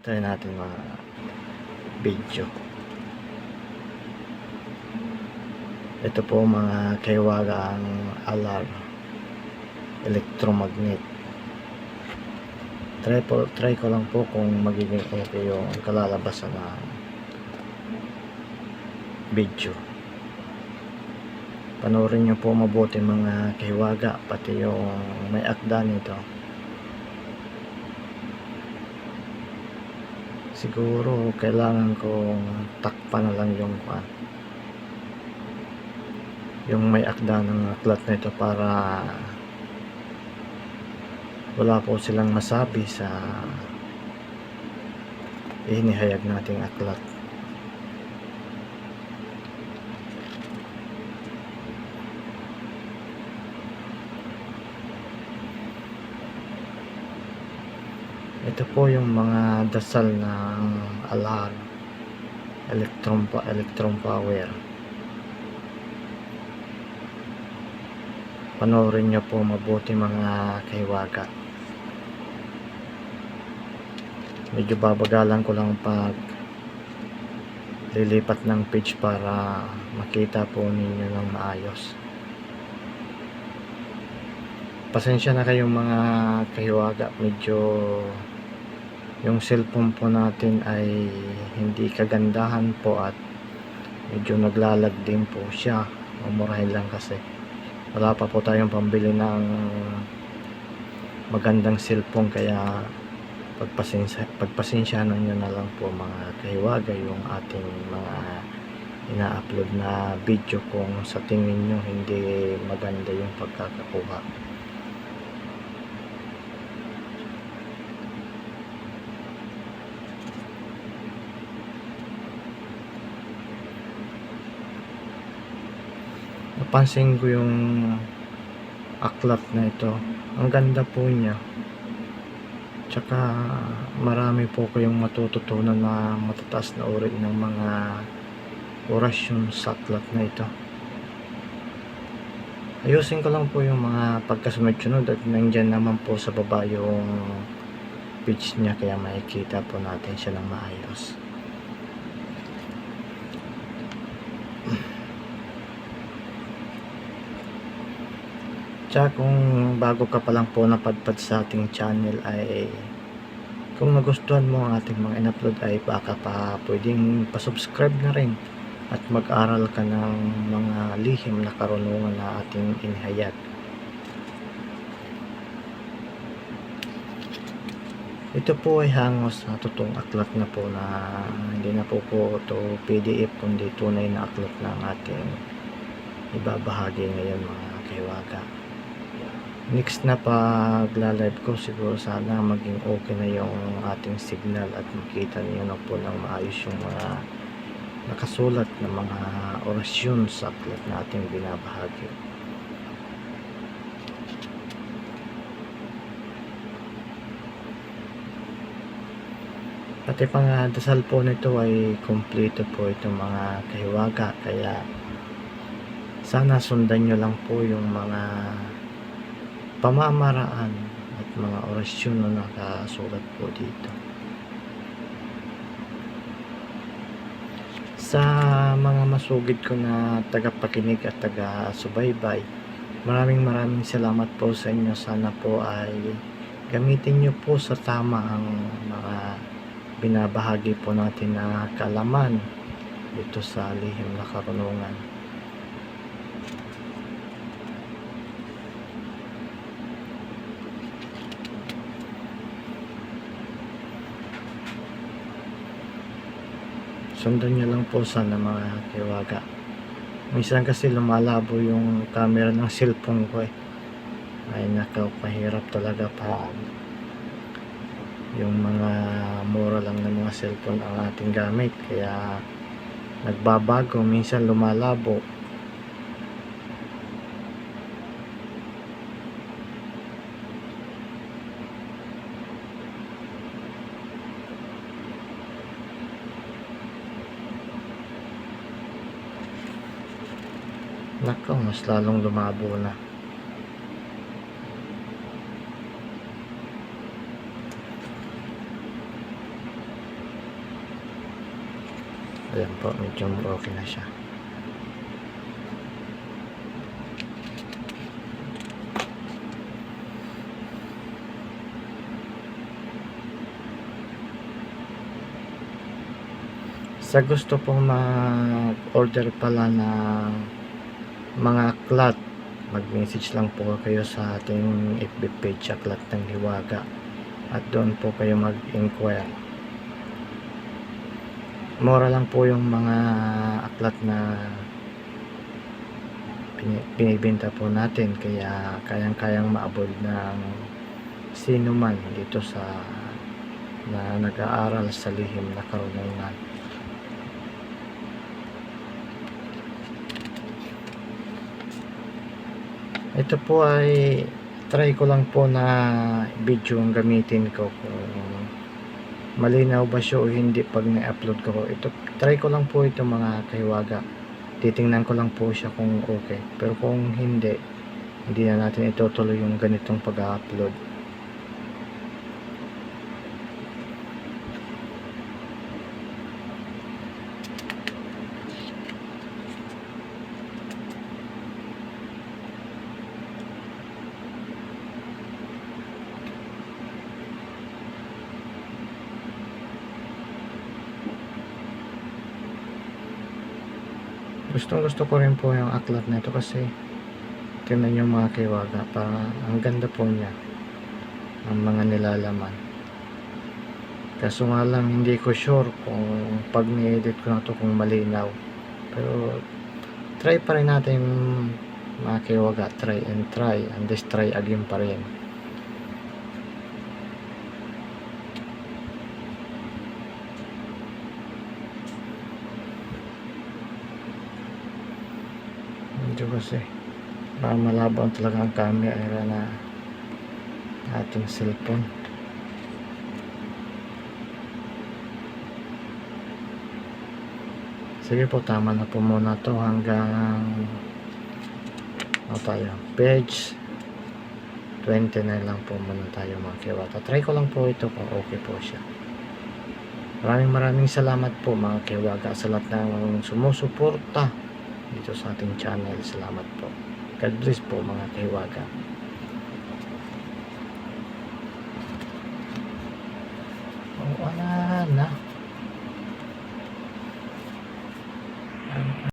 Try natin mga video. Ito po mga kaiwagang alarm electromagnet. Try, po, try ko lang po kung magiging okay yung kalalabasan ng video. Panoorin nyo po mabuti mga kaiwaga pati yung may akda nito. Siguro kailangan kong takpan na lang yung kwan. Yung may akda ng aklat na ito para wala po silang masabi sa inihayag nating aklat. Ito po yung mga dasal ng alarm. Electron electron power. Panoorin nyo po mabuti mga kaiwaga medyo babagalan ko lang pag lilipat ng page para makita po ninyo ng maayos. Pasensya na kayong mga kahiwaga. Medyo yung cellphone po natin ay hindi kagandahan po at medyo naglalag din po siya. Umurahin lang kasi. Wala pa po tayong pambili ng magandang cellphone kaya pagpasensya, pagpasensyahan nyo na lang po mga kahiwaga yung ating mga ina-upload na video kung sa tingin nyo hindi maganda yung pagkakakuha napansin ko yung aklat na ito. Ang ganda po niya. Tsaka marami po kayong matututunan na matataas na uri ng mga orasyon sa aklat na ito. Ayusin ko lang po yung mga pagkasunod-sunod at nandyan naman po sa baba yung page niya kaya makikita po natin siya ng maayos Tsaka kung bago ka pa lang po napadpad sa ating channel ay kung nagustuhan mo ang ating mga in-upload ay baka pa pwedeng pasubscribe na rin at mag-aral ka ng mga lihim na karunungan na ating inihayag. Ito po ay hangos sa totoong aklat na po na hindi na po po ito PDF kundi tunay na aklat ng ating ibabahagi ngayon mga kaiwaga next na pag live ko siguro sana maging okay na yung ating signal at makita niyo na po ng maayos yung mga nakasulat na mga orasyon sa aklat na ating binabahagi. Pati pang ah, dasal po nito ay kompleto po itong mga kahiwaga. Kaya sana sundan nyo lang po yung mga pamamaraan at mga orasyon na nakasulat po dito. Sa mga masugid ko na tagapakinig at taga-subaybay, maraming maraming salamat po sa inyo. Sana po ay gamitin nyo po sa tama ang mga binabahagi po natin na kalaman dito sa lihim na karunungan. Sundan nyo lang po sana mga kiwaga. Minsan kasi lumalabo yung camera ng cellphone ko eh. Ay nakaw pahirap talaga pa. Yung mga mura lang ng mga cellphone ang ating gamit kaya nagbabago. Minsan lumalabo Nako, mas lalong lumabo na. Ayan po, medyo okay na siya. Sa gusto pong mag-order pala ng mga cloth, mag-message lang po kayo sa ating FB page, Aklat ng Hiwaga. At doon po kayo mag-inquire. Mura lang po yung mga aklat na binibenta po natin kaya kayang-kayang maabot ng sino man dito sa na nag-aaral sa lihim na karunungan. Ito po ay try ko lang po na video ang gamitin ko kung malinaw ba siya o hindi pag na-upload ko. Ito, try ko lang po ito mga kahiwaga. Titingnan ko lang po siya kung okay. Pero kung hindi, hindi na natin itutuloy yung ganitong pag-upload. Gustong gusto ko rin po yung aklat na ito kasi tingnan yung mga kiwaga. Para ang ganda po niya ang mga nilalaman. Kaso nga lang hindi ko sure kung pag ni-edit ko na to kung malinaw. Pero try pa rin natin mga kiwaga. Try and try. And this try again pa rin medyo kasi baka malabo talaga ang camera na ating cellphone. Sige po tama na po muna to hanggang ano tayo page 29 lang po muna tayo mga kiwata. Try ko lang po ito kung okay po siya. Maraming maraming salamat po mga kiwaga sa lahat ng sumusuporta dito sa ating channel. Salamat po. God bless po mga kahiwaga. Oh, wala na.